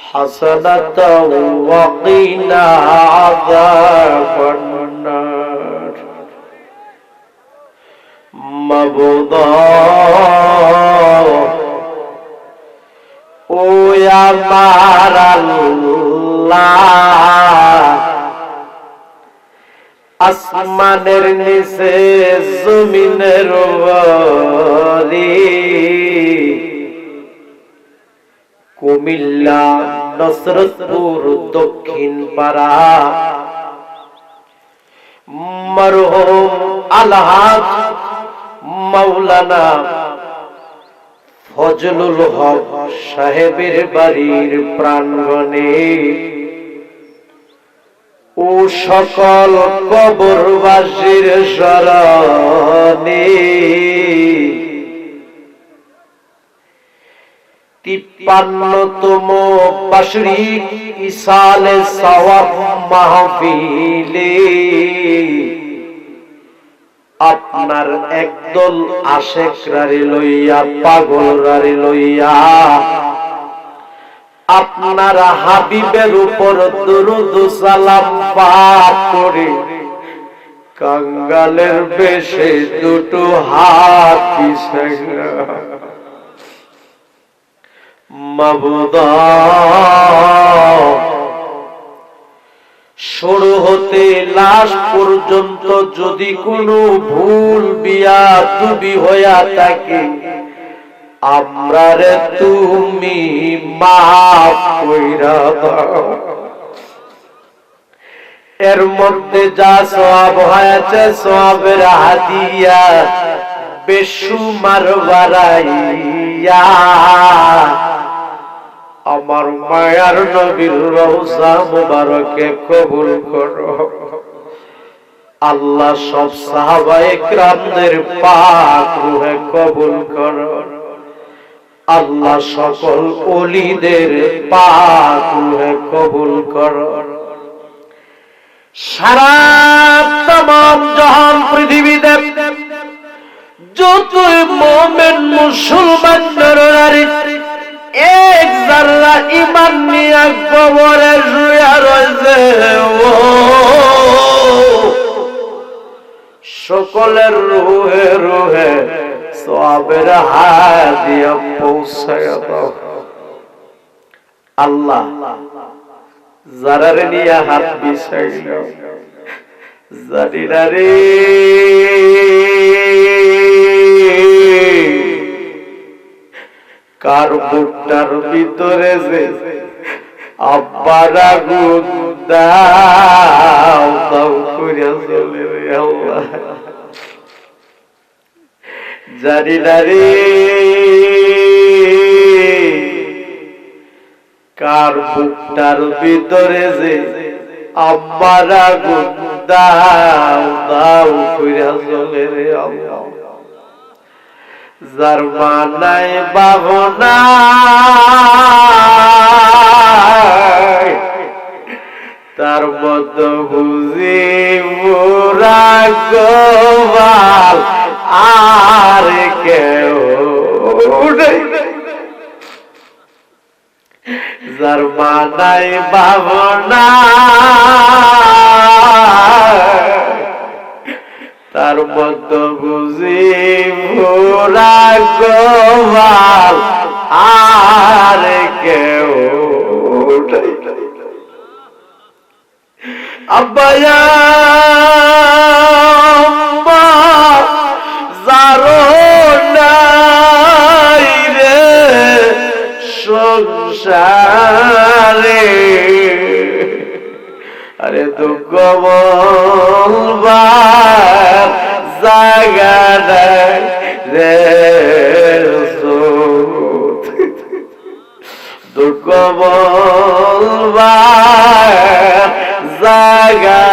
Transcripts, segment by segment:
حسنة وقنا عذاب النار مبضى ও আমার আল্লাহ আসমানের নিচে জমিনের উপরে কুমিল্লা, নসরতপুর, দক্ষিণ পাড়া। মরহুম আলহাজ মাওলানা ফজলুল হক সাহেবের বাড়ির প্রাঙ্গণে। ও সকল কবরবাসীর স্মরণে। তিপ্পান্নতম বার্ষিক ইসালে সওয়াব মাহফিলে। আপনার একদল আশেক রারি লইয়া, পাগল রারি লইয়া, আপনার হাবিবের উপর দুরুদ সালাম পাঠ করে, কাঙ্গালের বেশে দুটো হাত পিছাইয়া শুরু হতে লাশ পর্যন্ত যদি কোনো ভুল বিয়া তুমি হইয়া থাকে, আমরা রে তুমি এর মধ্যে যা সব হয়েছে সবের হাদিয়া বেসুমার বাড়াইয়া আমার মায়ার নবীর রওজা মুবারকে কবুল করো। আল্লাহ সব সাহাবা একরামদের পাক রুহে কবুল করো। আল্লাহ সকল ওলিদের পাক রুহে কবুল করো। সারা तमाम জাহান পৃথিবীতে যত মুমিন মুসলমান নরনারী ইমান নিয়ে কবরে শুয়া রয়েছে, ও। সকলের রুহে রুহে সবের হাদিয়া পৌঁছায় দাও। আল্লাহ, যারার নিয়ে হাত বিছাইল, জানি না রে। কার বুকটার ভিতরে যে আব্বারা গুদ দাও দাও চলে রে আল্লাহ। জানি না কার বুকটার ভিতরে যে আব্বারা গুদ দাও করিয়া চলে রে আল্লাহ। যার মানাই বাবনা তার মত বুঝি মোরা গোবাল আর কেউ। যার বাবনা তার মত বুঝি ভোরা গোবাল আর কেউ। আব্বায়া যারো সংসারে আরে দুঃখ বলবার জায়গা নাই রে। দুঃখ বলবার জাগা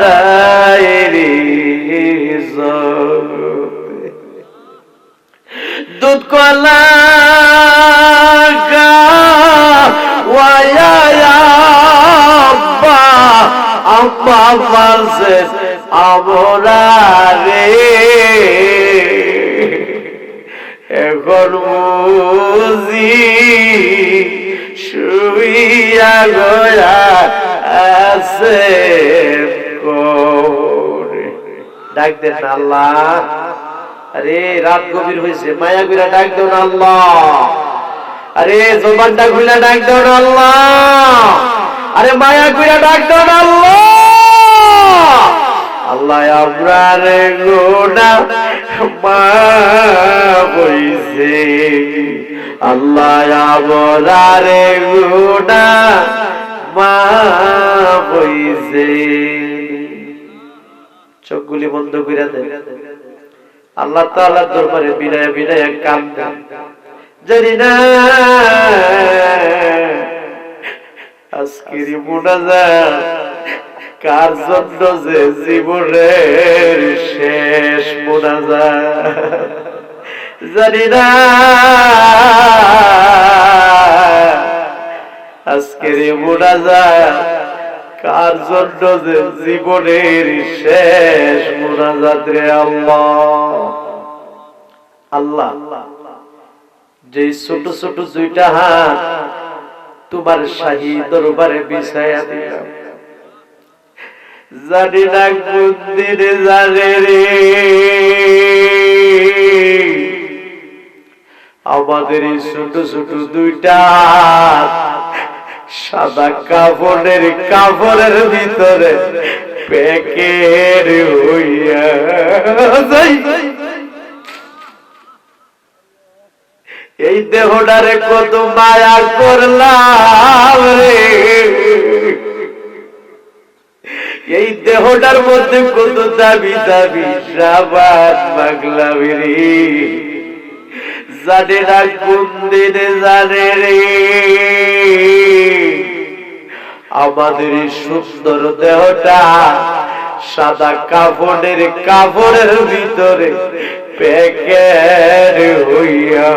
ডায়েরি জগতে দুধ কলা আম্মা মাঝে আমরা এখন বুঝি শুইয়া গয়া আছে ডাক দেন আল্লাহ। আরে, রাত গভীর হয়েছে। মায়া গুলা ডাক দেন আল্লাহ। আরে জোবানটা খুলে ডাক দেন আল্লাহ। আরে, মায়া গুলা ডাক দেন আল্লাহ। আল্লাহ আপনার গোনা মা বইছে আল্লাহ আপনার গোনা মা বইছে চোখগুলি বন্ধ করে দেন। আল্লাহ তাআলার দরবারে বিনয় বিনয় কাম জানি না আজকের মোনাজাত কার জন্য যে জীবনের শেষ মোনাজাত জানি না। আজকের মোনাজাত কার জন্য যে জীবনের শেষ মোনাজাত রে আল্লাহ। আল্লাহ যে ছোট ছোট দুইটা হাত তোমার শাহী দরবারে বিছায়া দিলাম। জানি না কোন দিনে জানে রে। আমাদের এই ছোট ছোট দুইটা সাদা কাপড়ের কাপড়ের ভিতরে প্যাকের হইয়া এই দেহটারে কত মায়া করলাম রে। এই দেহটার মধ্যে কত দাবি দাবি সাবান মাগলাম রে জানে না কোন দিনে জানে রে। আমাদের সুন্দর দেহটা সাদা কাপড়ের কাপড়ের ভিতরে প্যাকেট হইয়া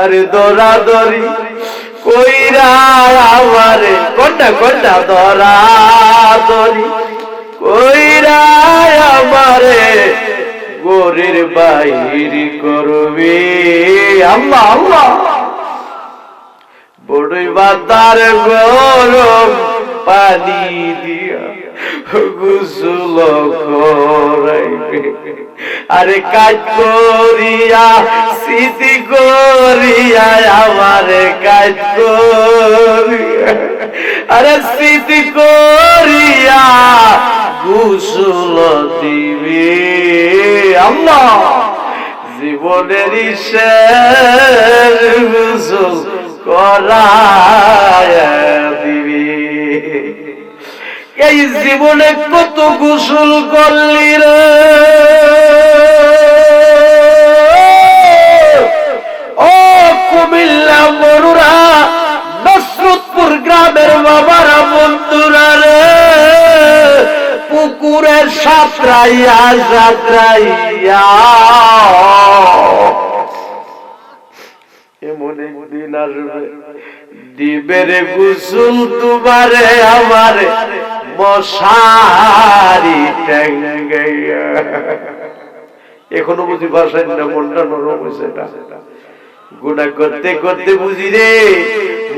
আরে দরি কইরা আমারে কোনটা কোনটা ধরা দরি কইরা আমারে গোরের বাইর করবে। আল্লাহ আল্লাহ বড়ই বাদার গরম পানি দিয়া। গুসল করাইবে আরে কাজ করিয়া, স্মৃতি করিয়া, আমারে কাজ করিয়া। আরে স্মৃতি করিয়া গুসল দিবে। আল্লাহ জীবনের শেষ গুসল করায় দিবি। এই জীবনে কত গোসল করলি রে? ও কুমিল্লা মরুরা নসরতপুর গ্রামের বাবারা বন্ধুরা রে। পুকুরের সাঁতরাইয়া সাঁতরাইয়া। এমন একদিন আসবে, দিবের গুসুল তোমারে আমার মশারি এখনও বুঝি পারছেন না মনটা নরম হয়েছে গুণা করতে করতে বুঝি রে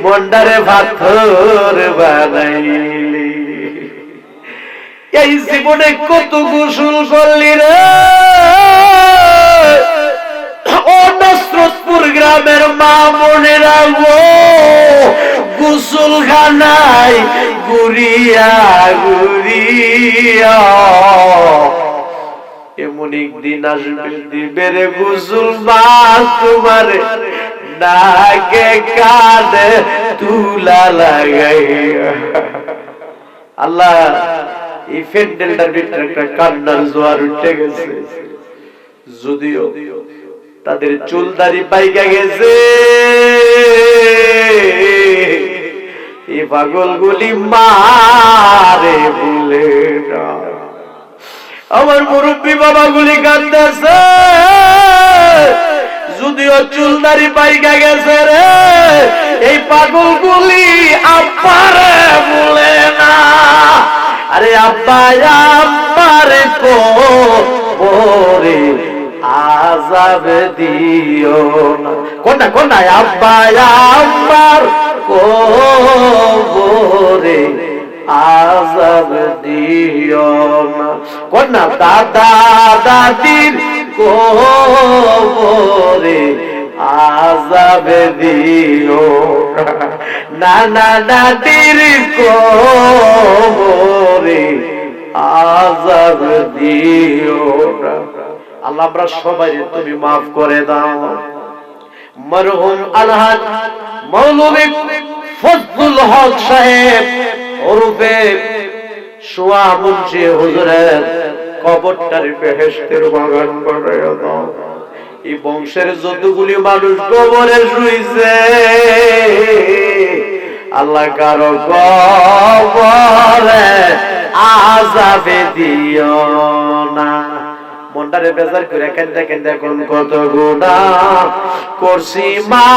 মন্ডারে পাথর বানাইলি। এই জীবনে কত গোসল করলি রে। ও নসরতপুর গ্রামের মা বোনেরা গো। গোসল খানায় গুড়িয়া গুড়িয়া এমন একদিন আসবে দিবের গোসল মা তোমার নাকে কাঁদে তুলা লাগাই আল্লাহ, এই ফেন্ডেলটার ভিতরে একটা কান্নার জোয়ার উঠে গেছে। যদিও তাদের চুলদারি পাইকা গেছে। পাগলগুলি মারে বলে আমার মুরব্বী বাবাগুলি কাঁদতেছে। যদিও চুলদারি পাইকা গেছে রে, এই পাগলগুলি আব্বারে বলে না। আরে আব্বা আব্বারে ওরে আজাব দিও না। কোনটা কোনটা আব্বা আব্বার কোরে আজাব দিও না। কোনটা দাদা, দাদির কোরে আজাব দিও না। না দাদির কোরে আজাব দিও না। আল্লাহ আমরা সবাই তুমি মাফ করে দাও। মরহুম আলহাজ মৌলভী ফজলুল হক সাহেব ওরফে সোয়া মুন্সি হুজুরের কবরটার বেহেশতের বাগান বানায় দাও। এই বংশের যতগুলি মানুষ কবরে শুইছে আল্লাহ কারও কবরে আজাবে দিও না। মন্ডারে বেজার করে কেন্দা কেন্দা কোন কত গুণা করছি মা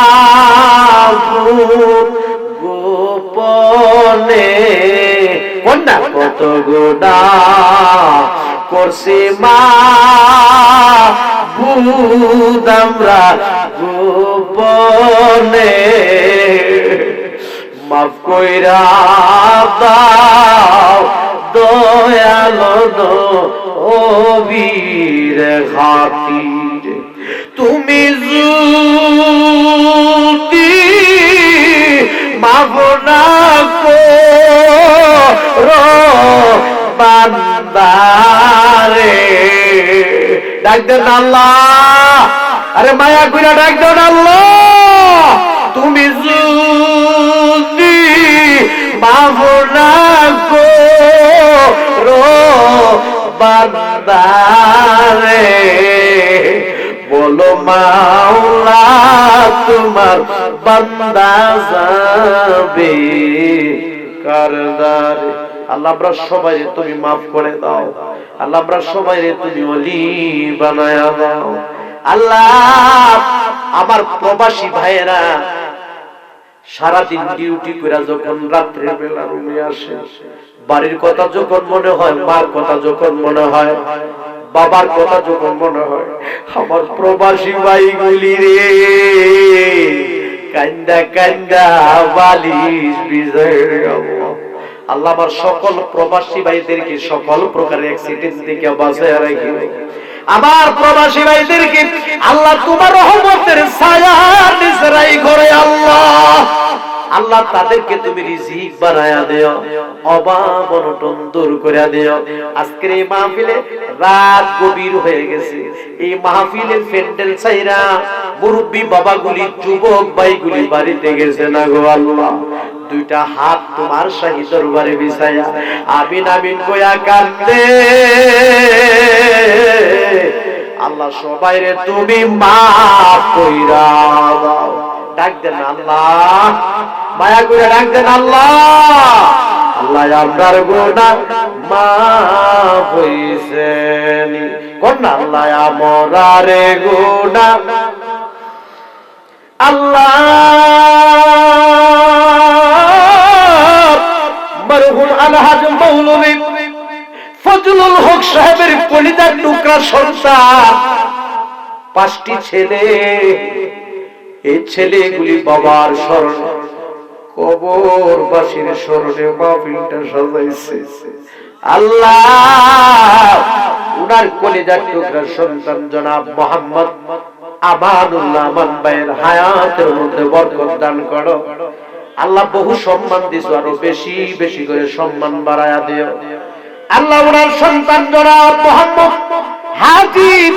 গোপনে। কন্যা কত গুণা করছি মা গোপনে। মাফ কইরা দাও। দয়ালো ও বীর খাতির তুমি যদি মাফ না করো, বান্দারে, ডাক দেন আল্লাহ। আরে মায়া কইরা ডাক দেন আল্লাহ। তুমি যদি মাফ বান্দারে বলো মাওলা তোমার বান্দা যাবে কারদারে। আল্লাহ আমরা সবাই তুমি মাফ করে দাও। আল্লাহ আমরা সবাই তুমি অলি বানায়া দাও। আল্লাহ, আমার প্রবাসী ভাইয়েরা সারাদিন ডিউটি করে যখন রাত্রের বেলা রুমে আসে, বাড়ির কথা যখন মনে হয়, মার কথা যখন মনে হয়, বাবার কথা যখন মনে হয়, আমার প্রবাসী ভাইগুলি রে, কান্দা কান্দা বালিশ বিজয়ের আল্লাহ আমার সকল প্রবাসী ভাইদেরকে সকল প্রকারের অ্যাক্সিডেন্ট থেকে বাঁচায় রাখি আমার প্রবাসী ভাইদেরকে আল্লাহ তোমার রহমতের ছায়ার করে আল্লাহ। আল্লাহ তাদেরকে তুমি রিজিক বানায়া দিও, অভাব অনটন দূর করে দিও। আজকের এই মাহফিলে রাত গভীর হয়ে গেছে। এই মাহফিলের প্যান্ডেল চাইরা মুরব্বী বাবাগুলি, যুবক ভাইগুলি বাড়িতে গেছে না গো আল্লাহ। দুইটা হাত তোমার শাহী দরবারে বিছায়া আমিন আমিন কয়া কান্দে আল্লাহ সবাই রে তুমি মাফ কইরা দাও। ডাক দেন আল্লাহ। মায়া করে ডাক দেন আল্লাহ। আল্লাহ, আপনার গুণা মাফ হইছে কোন আল্লাহ, আমরারে গুণা আল্লাহ। মরহুম আলহাজ মৌলভী ফজলুল হক সাহেবের কলিদার টুকরা সন্তান। পাঁচটি ছেলে, এই ছেলেগুলি বাবার কবর সাজাইছে। আল্লাহ, উনার কলিজার টুকরা সন্তান জনাব মোহাম্মদ আমানুল্লাহ আমান ভাইয়ের হায়াতের মধ্যে বরকত দান করো। আল্লাহ বহু সম্মান দিছো আরও বেশি বেশি করে সম্মান বাড়ায়া দিও। আল্লাহ ওনার সন্তান জনাব মোহাম্মদ হাজির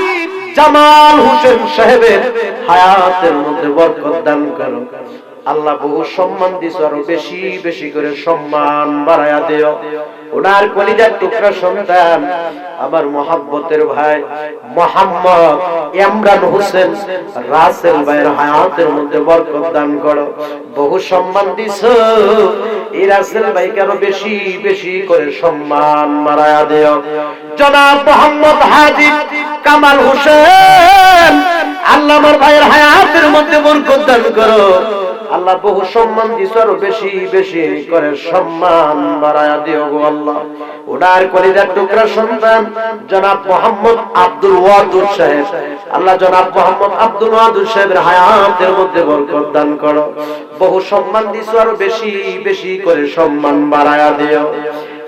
জামাল হোসেন সাহেবের হায়াতের মধ্যে বরকত দান করো। আল্লাহ বহু সম্মান দিছো আরও বেশি বেশি করে সম্মান বাড়ায়া দিও। ওনার কলিজার টুকরা সন্তান, আমার মহাব্বতের ভাই মোহাম্মদ ইমরান হোসেন রাসেল ভাইয়ের হায়াতের মধ্যে বরকত দান করো। বহু সম্মান দিছ। এই রাসেল ভাইকে আরও বেশি বেশি করে সম্মান বাড়ায়া দেও। জনাব মোহাম্মদ হাজি কামাল হোসেন, আল্লাহ আমার ভাইয়ের হায়াতের মধ্যে বরকত দান করো। আল্লাহ বহু সম্মান দিছ আরও বেশি বেশি করে সম্মান বাড়ায়া দিও গো আল্লাহ। ওনার কলিজার টুকরা সন্তান, জনাব মোহাম্মদ আব্দুল ওয়াদুদ সাহেব। আল্লাহ জনাব মোহাম্মদ আব্দুল ওয়াদুদ সাহেবের হায়াতের মধ্যে বরকত দান করো। বহু সম্মান দিছ আরও বেশি বেশি করে সম্মান বাড়ায়া দিও।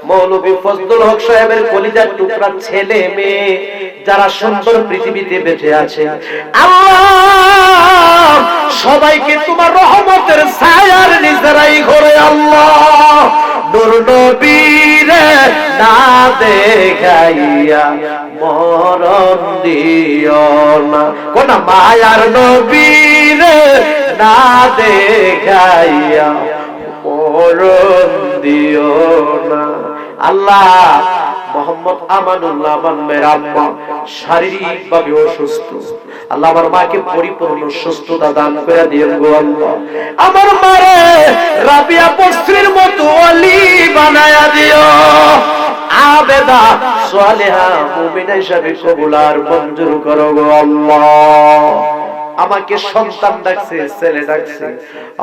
মৌলবী ফজলুল হক সাহেবের কলিজার টুকরা ছেলে মেয়ে যারা সুন্দর পৃথিবীতে বেঁচে আছে। আল্লাহ, সবাইকে তোমার রহমতের ছায়ার নিজেরাই ঘরে আল্লাহ। নূর নবীরে না দেখাইয়া না। কোন মায়ার নবীরে না দেখাইয়া মরণ দিও না। আল্লাহ মোহাম্মদ আমানুল্লাহ আমার মেয়ের আম্মা শারীরিক ভাবে অসুস্থ। আল্লাহ আমার মাকে পরিপূর্ণ সুস্থতা দান করে দিয়ে গো আমার মারে রাবিয়া বস্ত্রীর মতো অলি বানায়া দিও। আবেদা সালেহা মুমিনা হিসাবে কবুল আর মঞ্জুর করো গো আল্লাহ। আমাকে সন্তান ডাকছে, ছেলে ডাকছে।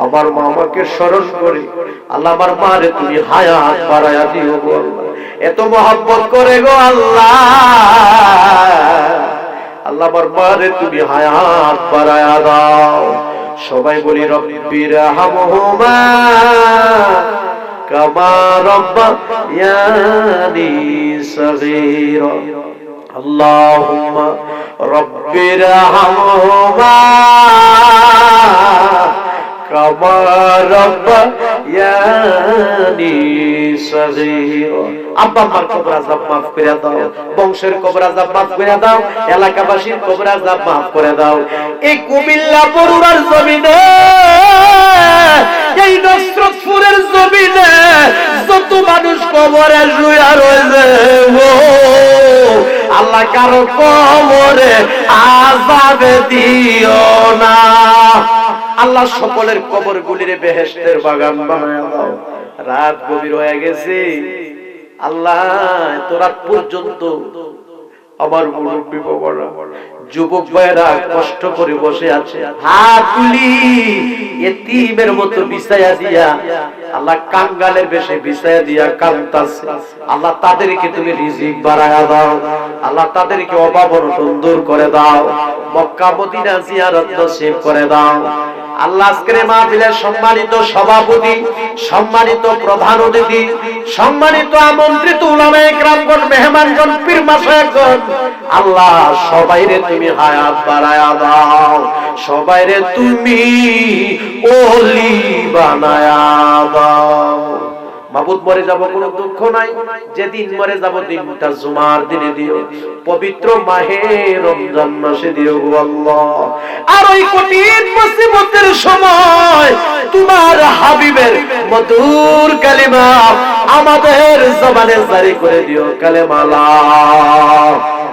আমার মা আমাকে স্মরণ করে, আল্লাহ আমার মারে তুমি হায়াত বাড়ায়া দিও গো এত মহব্বত করে গো আল্লাহ। আল্লাহ আমার মারে তুমি হায়াত বাড়ায়া দাও। সবাই বলি রব্বির হামহুমা কামা রব্বা ইয়ানি সগীরা। اللهم رب ارحمهما كما ربياني صغيرا আব্বা আমার কবর আজাব মাফ করে দাও বংশের কবর আজাব মাফ করে দাও এলাকাবাসীর কবর আজাব মাফ করে দাও এই কুমিল্লা বরুড়ার জমিনে এই নসরতপুরের জমিনে যত মানুষ কবরে শুয়া রয়েছে ও আল্লাহ কারও কবরে আজাব দিও না। আল্লাহ সকলের কবর গুলিরে বেহেস্তের বাগান বানায় দাও। রাত গভীর হয়ে গেছে। আল্লাহ তো রাত পর্যন্ত আমার মুরব্বী বাবারা যুবক ভাইরা কষ্ট করে বসে আছে। হাত তুলি, এতিমের মতো বিছায়া দিয়া, আল্লাহ কাঙ্গালের বেশে বিছায়া দিয়া কান্তাছে আল্লাহ তাদেরকে তুমি রিজিক বাড়ায়া দাও। আল্লাহ তাদেরকে অভাব অনটন দূর করে দাও। মক্কা, মদিনা জিয়ারত নসিব করে দাও। আল্লাহ আজকের মাহফিলের সম্মানিত সভাপতি, সম্মানিত প্রধান অতিথি, সম্মানিত আমন্ত্রিত উলামায়ে কেরামগণ মেহমানগণ পীর মাশায়েখগণ আল্লাহ সবাইরে তুমি হায়াত বাড়ায়া দাও। সবাইরে তুমি ওলি বানায়া দাও। মাবুদ মরে যাব, কোনো দুঃখ নাই। যেদিন মরে যাব, দিনটা জুমার দিনে দিও। পবিত্র মাহে রমজান মাসে দিও আল্লাহ। আর ওই কঠিন মুসিবতের সময় তোমার হাবিবের মধুর কালিমা আমাদের জবানে জারি করে দিও, কালেমা লা